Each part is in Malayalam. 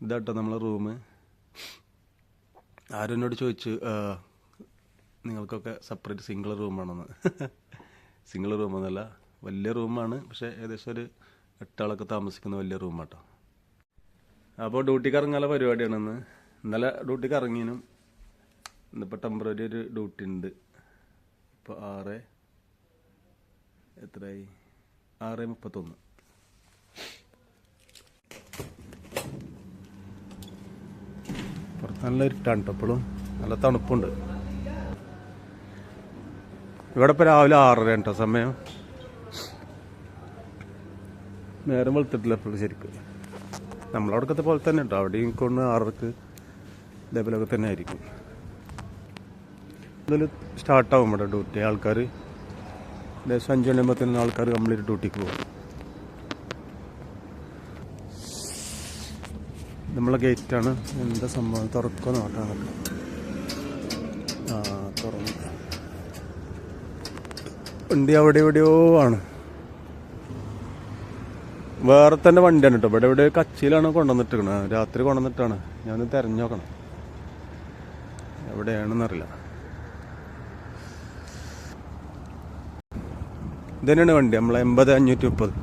ഇതാട്ടോ നമ്മളെ റൂം ആരും എന്നോട് ചോദിച്ചു നിങ്ങൾക്കൊക്കെ സെപ്പറേറ്റ് സിംഗിൾ റൂമാണെന്ന് സിംഗിൾ റൂമൊന്നുമല്ല വലിയ റൂമാണ് പക്ഷേ ഏകദേശം ഒരു എട്ടാളൊക്കെ താമസിക്കുന്ന വലിയ റൂമാട്ടോ അപ്പോൾ ഡ്യൂട്ടിക്ക് ഇറങ്ങാനുള്ള പരിപാടിയാണ് ഇന്ന് ഇന്നലെ ഡ്യൂട്ടിക്ക് ഇറങ്ങിയതിനും ഇന്നിപ്പോൾ ടെമ്പററി ഒരു ഡ്യൂട്ടി ഉണ്ട്. ഇപ്പോൾ ആറ് എത്രയായി? ആറ് മുപ്പത്തൊന്ന്. നല്ല ഇരുട്ടാണ് നല്ല തണുപ്പുണ്ട്. ഇവിടെ ഇപ്പോൾ രാവിലെ ആറര കേട്ടോ സമയം. നേരം വെളുത്തിട്ടില്ല എപ്പോഴും ശരിക്കും. നമ്മളവിടക്കത്തെ പോലെ തന്നെ കേട്ടോ അവിടെയും കൊണ്ട് ആറരക്ക് ഇതേപോലെയൊക്കെ തന്നെ ആയിരിക്കും. ഇതിൽ സ്റ്റാർട്ടാവും ഇവിടെ ഡ്യൂട്ടി ആൾക്കാർ ഏകദേശം അഞ്ച് തന്നെ ആൾക്കാർ കംപ്ലീറ്റ് ഡ്യൂട്ടിക്ക് പോകും. നമ്മളെ ഗേറ്റാണ്. എന്താ സംഭവം? തുറക്കോ നോട്ടാണ് ആ തുറന്നു. വണ്ടി അവിടെ എവിടെയോ ആണ്. വേറെ തന്നെ വണ്ടിയാണ് കേട്ടോ ഇവിടെ ഇവിടെ കച്ചിയിലാണ് കൊണ്ടുവന്നിട്ടിരിക്കണത്. രാത്രി കൊണ്ടുവന്നിട്ടാണ്. ഞാനൊന്ന് തെരഞ്ഞു നോക്കണം. എവിടെയാണെന്നറിയില്ല. ഇതന്നെയാണ് വണ്ടി. നമ്മളെ എൺപത് അഞ്ഞൂറ്റി മുപ്പത്.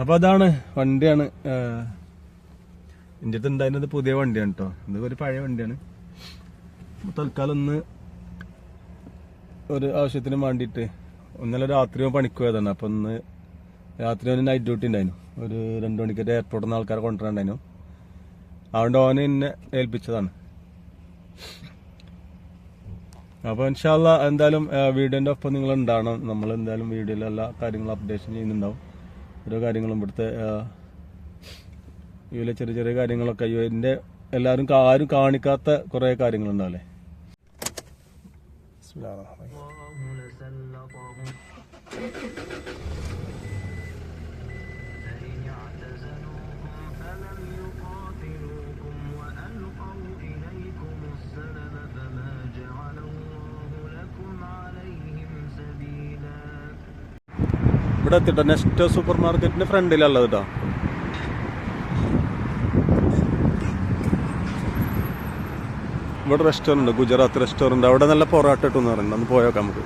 അപ്പൊ അതാണ് വണ്ടിയാണ് എന്റെ അടുത്ത് ഉണ്ടായിരുന്നത് പുതിയ വണ്ടിയാണ് കേട്ടോ ഇത് ഒരു പഴയ വണ്ടിയാണ്. തൽക്കാലം ഒന്ന് ഒരു ആവശ്യത്തിന് വേണ്ടിയിട്ട് ഒന്നല്ല രാത്രി പണിക്ക് പോയതാണ്. അപ്പൊ ഒന്ന് രാത്രി ഒരു നൈറ്റ് ഡ്യൂട്ടി ഉണ്ടായിരുന്നു. ഒരു രണ്ടു മണിക്കൊരു എയർപോർട്ടിൽ നിന്ന് ആൾക്കാരെ കൊണ്ടുവരാണ്ടായിരുന്നു അതുകൊണ്ട് ഓനെ എന്നെ ഏൽപ്പിച്ചതാണ്. അപ്പോൾ ഇൻഷാല്ല എന്തായാലും വീഡിയോന്റെ ഒപ്പം നിങ്ങൾ ഉണ്ടാവണം. നമ്മൾ എന്തായാലും വീഡിയോയിൽ എല്ലാ കാര്യങ്ങളും അപ്ഡേഷൻ ചെയ്യുന്നുണ്ടാവും. ഓരോ കാര്യങ്ങളും ഇവിടുത്തെ ഇതിലെ ചെറിയ ചെറിയ കാര്യങ്ങളൊക്കെ ഇതിന്റെ എല്ലാവരും ആരും കാണിക്കാത്ത കുറേ കാര്യങ്ങളുണ്ടാവില്ലേ? Bismillahirrahmanirrahim. ഇവിടെ എത്തിട്ടോ. നെക്സ്റ്റ് സൂപ്പർ മാർക്കറ്റിന്റെ ഫ്രണ്ടിലുള്ളത് കേട്ടോ ഇവിടെ റെസ്റ്റോറന്റ് ഗുജറാത്ത് റെസ്റ്റോറന്റ് അവിടെ നല്ല പൊറോട്ട ഇട്ടെന്ന് പറയുന്നുണ്ട് ഒന്ന് പോയേക്കാം നമുക്ക്.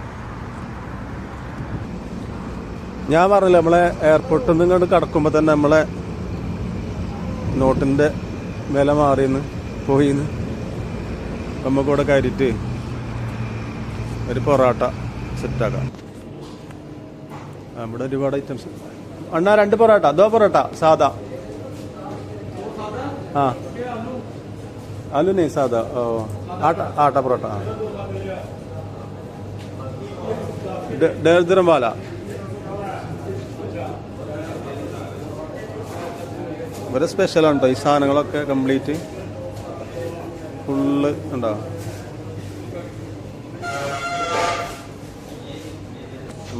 ഞാൻ പറഞ്ഞില്ല നമ്മളെ എയർപോർട്ടിൽ നിന്ന് ഇങ്ങോട്ട് കടക്കുമ്പോൾ തന്നെ നമ്മളെ നോട്ടിന്റെ വില മാറിയെന്ന് പോയിന്ന്. നമുക്കിവിടെ കയറിയിട്ട് ഒരു പൊറോട്ട സെറ്റാക്കാം ഇവിടെ ഒരുപാട് ഐറ്റംസ് അണ്ണാ രണ്ട് പൊറോട്ട ദോ പൊറോട്ട സാദാ ആ. അലുനേ സാദാ ഓ. ആട്ട ആട്ട പൊറോട്ട ആ. ഡേർ വാല. സ്പെഷ്യലാണ് കേട്ടോ ഈ സാധനങ്ങളൊക്കെ കംപ്ലീറ്റ് ഫുള്ള് ഉണ്ടാവും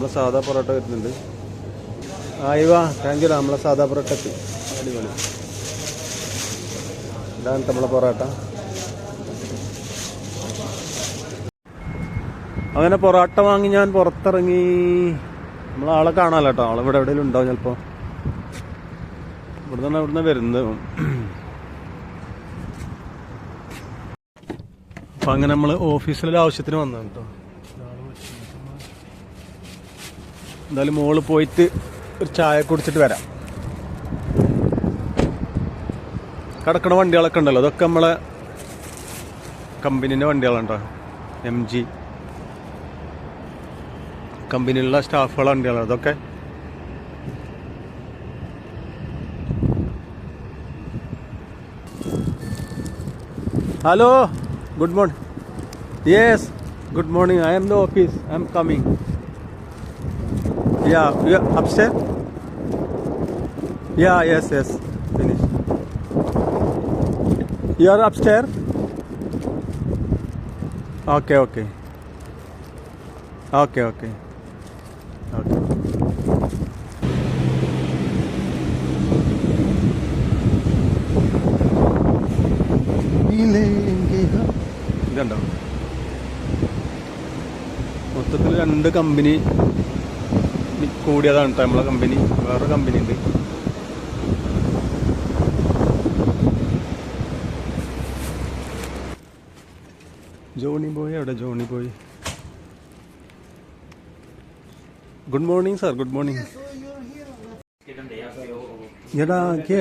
നമ്മളെ സാധാ പൊറോട്ട വരുന്നുണ്ട് ആയിവാ താങ്ക് യു നമ്മളെ സാധാ പൊറോട്ട എത്തി അടിപൊളി. ഇതാണ് നമ്മളെ പൊറോട്ട. അങ്ങനെ പൊറോട്ട വാങ്ങി ഞാൻ പുറത്തിറങ്ങി. നമ്മളാളെ കാണാമല്ലോ കേട്ടോ ആളെ ഇവിടെ എവിടെയെങ്കിലും ഉണ്ടാവും ചിലപ്പോൾ ഇവിടുന്ന് ഇവിടുന്ന് വരുന്നത്. അപ്പം അങ്ങനെ നമ്മൾ ഓഫീസിലൊരു ആവശ്യത്തിന് വന്നതാണ് കേട്ടോ എന്തായാലും മോൾ പോയിട്ട് ഒരു ചായ കുടിച്ചിട്ട് വരാം. കിടക്കണ വണ്ടികളൊക്കെ ഉണ്ടല്ലോ അതൊക്കെ നമ്മളെ കമ്പനീന്റെ വണ്ടികളുണ്ടോ എം ജി. കമ്പനിയിലുള്ള സ്റ്റാഫുകളെ വണ്ടികളാണ് അതൊക്കെ. Hello good morning yes good morning I'm the office I'm coming Yeah, yeah, upstairs? Yeah, yes, yes, finish. You are upstairs? Okay, okay. Okay, okay. Okay. ഇതുണ്ടാവും മൊത്തത്തിൽ രണ്ട് കമ്പനി കൂടിയതാണ് കേട്ടോ നമ്മളെ കമ്പനി വേറൊരു കമ്പനി ഉണ്ട്. ജോണി ബോയ് അവിടെ Johnny boy. Good morning sir good morning എടാ കേ.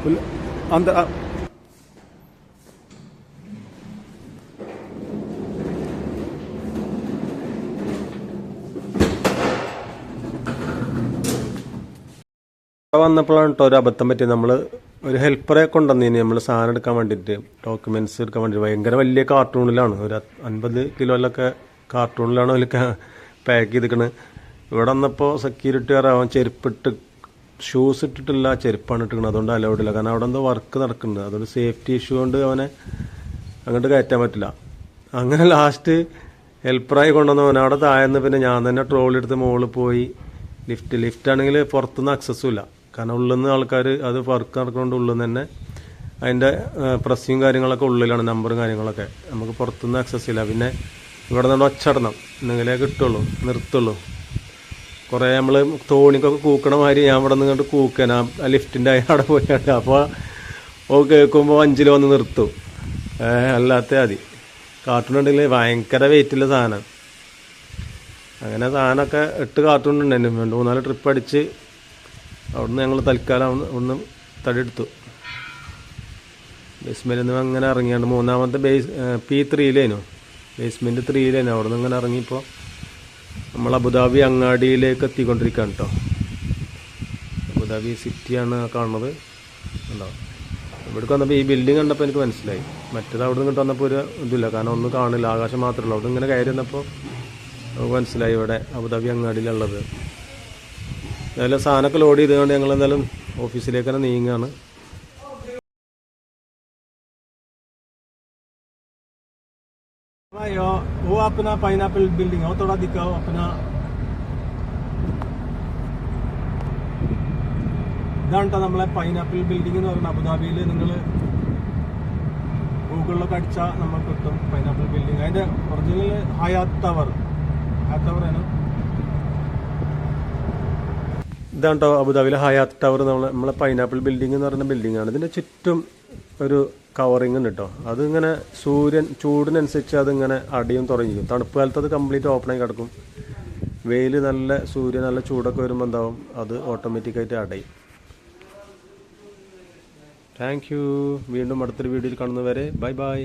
on വന്നപ്പോഴാണ് കേട്ടോ ഒരു അബദ്ധം പറ്റി നമ്മൾ ഒരു ഹെൽപ്പറെ കൊണ്ടുവന്നിനി. നമ്മൾ സാധനം എടുക്കാൻ വേണ്ടിയിട്ട് ഡോക്യുമെന്റ്സ് എടുക്കാൻ വേണ്ടി ഭയങ്കര വലിയ കാർട്ടൂണിലാണ് ഒരു അൻപത് കിലോയിലൊക്കെ കാർട്ടൂണിലാണ് അതിലൊക്കെ പാക്ക് ചെയ്തിരിക്കണത് ഇവിടെ വന്നപ്പോൾ സെക്യൂരിറ്റി അവൻ ചെരുപ്പിട്ട് ഷൂസ് ഇട്ടിട്ടില്ല ചെരുപ്പാണ് ഇട്ടിരിക്കുന്നത് അതുകൊണ്ട് അലൗഡില്ല കാരണം അവിടെ എന്തോ വർക്ക് നടക്കുന്നുണ്ട്. അതുകൊണ്ട് സേഫ്റ്റി ഇഷ്യൂ കൊണ്ട് അവനെ അങ്ങോട്ട് കയറ്റാൻ പറ്റില്ല. അങ്ങനെ ലാസ്റ്റ് ഹെൽപ്പറായി കൊണ്ടുവന്നവൻ അവിടെ താഴ്ന്ന് പിന്നെ ഞാൻ തന്നെ ട്രോളി എടുത്ത് മുകളിൽ പോയി. ലിഫ്റ്റ് ലിഫ്റ്റ് ആണെങ്കിൽ പുറത്തുനിന്ന് അക്സസ്സും ഇല്ല. കാരണം ഉള്ളിൽ നിന്ന് ആൾക്കാർ അത് വർക്ക് നടക്കുന്നതുകൊണ്ട് ഉള്ളിൽ നിന്ന് തന്നെ അതിന്റെ പ്രസ്സിയും കാര്യങ്ങളൊക്കെ ഉള്ളിലാണ് നമ്പറും കാര്യങ്ങളൊക്കെ. നമുക്ക് പുറത്തുനിന്ന് അക്സസ് ഇല്ല. പിന്നെ ഇവിടെ നിന്ന് ഒച്ചടണം എന്നെങ്കിലേ കിട്ടുള്ളൂ നിർത്തുള്ളൂ. കുറേ നമ്മൾ തോണിക്കൊക്കെ കൂക്കണ മാതിരി ഞാൻ ഇവിടെ നിന്ന് കൂക്കാൻ ആ ലിഫ്റ്റിന്റെ അവിടെ പോയാണ്ട് അപ്പോൾ ഓ കേൾക്കുമ്പോൾ അഞ്ചിൽ വന്ന് നിർത്തും. അല്ലാത്ത മതി. കാർട്ടൂണുണ്ടെങ്കിൽ ഭയങ്കര വെയിറ്റുള്ള സാധനം. അങ്ങനെ സാധനമൊക്കെ എട്ട് കാർട്ടൂൺ രണ്ട് മൂന്നാൽ ട്രിപ്പ് അടിച്ച് അവിടുന്ന് ഞങ്ങൾ തൽക്കാലം ഒന്ന് തടിയെടുത്തു. ബേസ്മെന്റിൽ നിന്ന് അങ്ങനെ ഇറങ്ങിയാണ്ട് മൂന്നാമത്തെ ബേസ് പി ത്രീയിലേനു ബേസ്മെന്റ് ത്രീയിലേനു അവിടെ നിന്ന് ഇങ്ങനെ ഇറങ്ങിയപ്പോൾ നമ്മൾ അബുദാബി അങ്ങാടിയിലേക്ക് എത്തിക്കൊണ്ടിരിക്കുകയാണ് കേട്ടോ. അബുദാബി സിറ്റിയാണ് കാണുന്നത്. ഉണ്ടോ ഇവിടേക്ക് വന്നപ്പോൾ ഈ ബിൽഡിംഗ് കണ്ടപ്പോൾ എനിക്ക് മനസ്സിലായി. മറ്റേത് അവിടെ നിന്ന് വന്നപ്പോൾ ഒരു ഇതില്ല കാരണം ഒന്നും കാണില്ല. ആകാശം മാത്രമേ ഉള്ളൂ. അവിടെ ഇങ്ങനെ കയറി വന്നപ്പോൾ മനസ്സിലായി ഇവിടെ അബുദാബി അങ്ങാടിയിലുള്ളത്. എന്തായാലും സാധനമൊക്കെ ലോഡ് ചെയ്തുകൊണ്ട് ഞങ്ങൾ എന്തായാലും ഓഫീസിലേക്ക് തന്നെ നീങ്ങുകയാണ്. वो अपना पाइनएप्पल बिल्डिंग है वो थोड़ा दिखाओ अपना ഇതാണ് ട്ടോ നമ്മളെ പൈനാപ്പിൾ ബിൽഡിംഗ് എന്ന് പറയുന്നത് അബുദാബിയിൽ നിങ്ങൾ ഗൂഗിളിലൊക്കെ അടിച്ചാൽ നമുക്ക് കിട്ടും പൈനാപ്പിൾ ബിൽഡിംഗ് അതിന്റെ original Hyatt tower Hyatt tower ആണ് ഇതാണ് കേട്ടോ അബുദാബിയിലെ ഹയാത്ത് ടവർ നമ്മളെ നമ്മളെ പൈനാപ്പിൾ ബിൽഡിംഗ് എന്ന് പറയുന്ന ബിൽഡിംഗ് ആണ് ഇതിന്റെ ചുറ്റും ഒരു കവറിങ് ഉണ്ട് കേട്ടോ അതിങ്ങനെ സൂര്യൻ ചൂടിനനുസരിച്ച് അതിങ്ങനെ അടിയും തുടങ്ങിക്കും തണുപ്പ് കാലത്ത് അത് കംപ്ലീറ്റ് ഓപ്പണായി കിടക്കും. വെയിൽ നല്ല സൂര്യൻ നല്ല ചൂടൊക്കെ വരുമ്പോൾ എന്താവും? അത് ഓട്ടോമാറ്റിക്കായിട്ട് അടയും. താങ്ക് യു വീണ്ടും അടുത്തൊരു വീഡിയോയിൽ കാണുന്നവരെ ബൈ ബൈ